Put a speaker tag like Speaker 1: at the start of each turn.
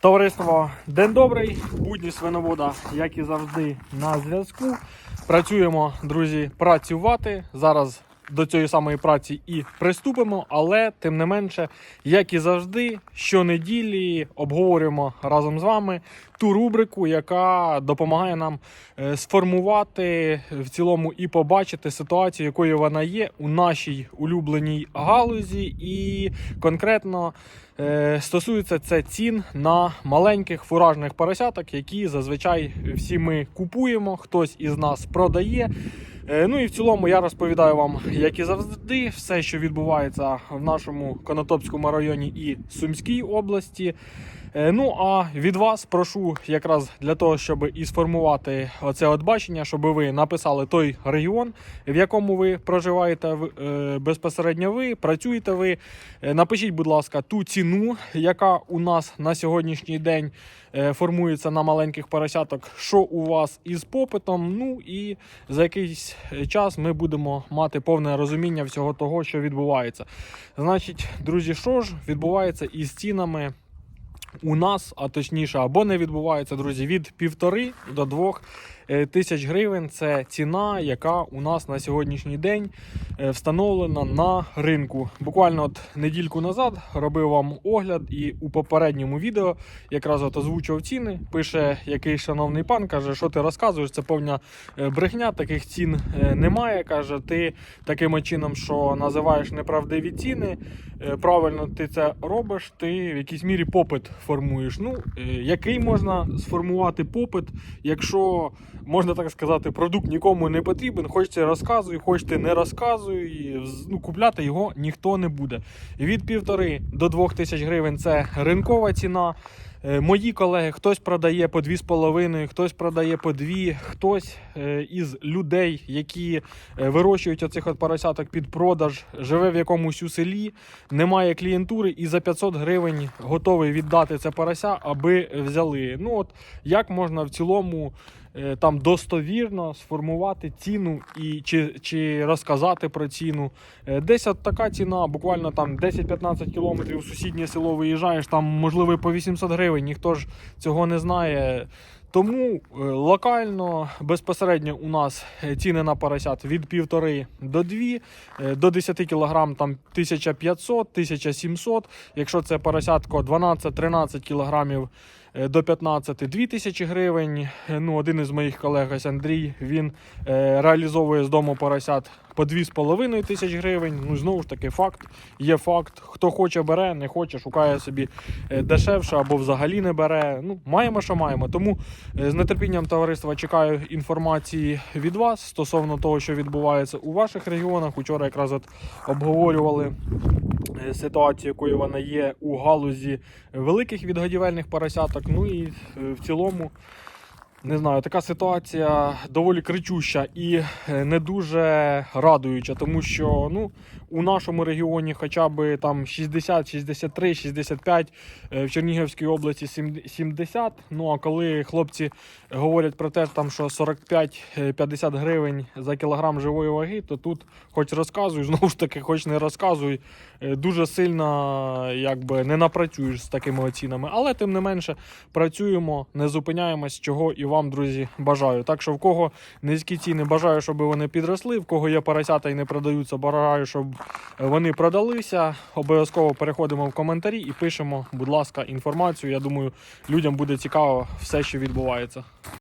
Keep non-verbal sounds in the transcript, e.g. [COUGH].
Speaker 1: Товариство, день добрий, будні свиновода, як і завжди, на зв'язку. Працюємо, друзі, працювати. Зараз до цієї самої праці і приступимо, але тим не менше, як і завжди, щонеділі обговорюємо разом з вами ту рубрику, яка допомагає нам е, сформувати в цілому і побачити ситуацію, якою вона є у нашій улюбленій галузі, і конкретно. Е, Стосується це цін на маленьких фуражних поросяток, які зазвичай всі ми купуємо, хтось із нас продає. Е, Ну і в цілому я розповідаю вам, як і завжди, все, що відбувається в нашому Конотопському районі і Сумській області. Е, Ну а від вас прошу якраз для того, щоб і сформувати оце от бачення, щоб ви написали той регіон, в якому ви проживаєте е, безпосередньо ви, працюєте ви. Е, Напишіть, будь ласка, ту ціну, яка у нас на сьогоднішній день формується на маленьких поросяток, що у вас із попитом. Ну і за якийсь час ми будемо мати повне розуміння всього того, що відбувається. Значить, друзі, що ж відбувається із цінами? У нас, а точніше, або не відбувається, друзі, від півтори до двох е, тисяч гривень. Це ціна, яка у нас на сьогоднішній день е, встановлена на ринку. Буквально от недільку назад робив вам огляд, і у попередньому відео якраз от озвучував ціни. Пише якийсь шановний пан, каже, що ти розказуєш, це повна е, брехня, таких цін немає. Каже, ти таким чином, що називаєш неправдиві ціни. Правильно ти це робиш, ти в якійсь мірі попит формуєш. Ну, е, який можна сформувати попит, якщо можна так сказати, продукт нікому не потрібен, хочете розказуй, хочете не розказуй, і, ну, купляти його ніхто не буде. Від півтори до двох тисяч гривень це ринкова ціна. Е, Мої колеги, хтось продає по 2,5, хтось продає по 2, хтось е, із людей, які е, вирощують оцих от поросяток під продаж, живе в якомусь у селі, немає клієнтури і за 500 гривень готовий віддати це порося, аби взяли. Ну от як можна в цілому там достовірно сформувати ціну і чи, чи розказати про ціну. Е, Десь от така ціна, буквально там 10-15 кілометрів в сусіднє село виїжджаєш, там можливо по 800 гривень, ніхто ж цього не знає. Тому е, локально безпосередньо у нас е, ціни на поросят від півтори до 2, е, до 10 кг там 1500, 1700. Якщо це поросятко 12-13 кілограмів е, до 15 2000 гривень. Е, Ну, один із моїх колег ось Андрій він е, реалізовує з дому поросят по 2,5 тисяч гривень. Ну, знову ж таки, факт є факт. Хто хоче, бере, не хоче, шукає собі е, дешевше або взагалі не бере. Ну, маємо, що маємо. Тому е, з нетерпінням товариства чекаю інформації від вас стосовно того, що відбувається у ваших регіонах. Учора якраз от обговорювали е, ситуацію, якою вона є у галузі великих відгодівельних поросяток. Ну і е, в цілому. Не знаю, така ситуація доволі кричуща і е, не дуже радуюча, тому що ну, у нашому регіоні хоча б там 60, 63, 65, е, в Чернігівській області 70. Ну а коли хлопці говорять про те, там, що 45-50 гривень за кілограм живої ваги, то тут хоч розказуй, [LAUGHS] знову ж таки, хоч не розказуй, е, дуже сильно якби не напрацюєш з такими оцінами. Але тим не менше працюємо, не зупиняємось, чого і вам, друзі, бажаю. Так що в кого низькі ціни, бажаю, щоб вони підросли. В кого є поросята і не продаються, бажаю, щоб вони продалися. Обов'язково переходимо в коментарі і пишемо, будь ласка, інформацію. Я думаю, людям буде цікаво все, що відбувається.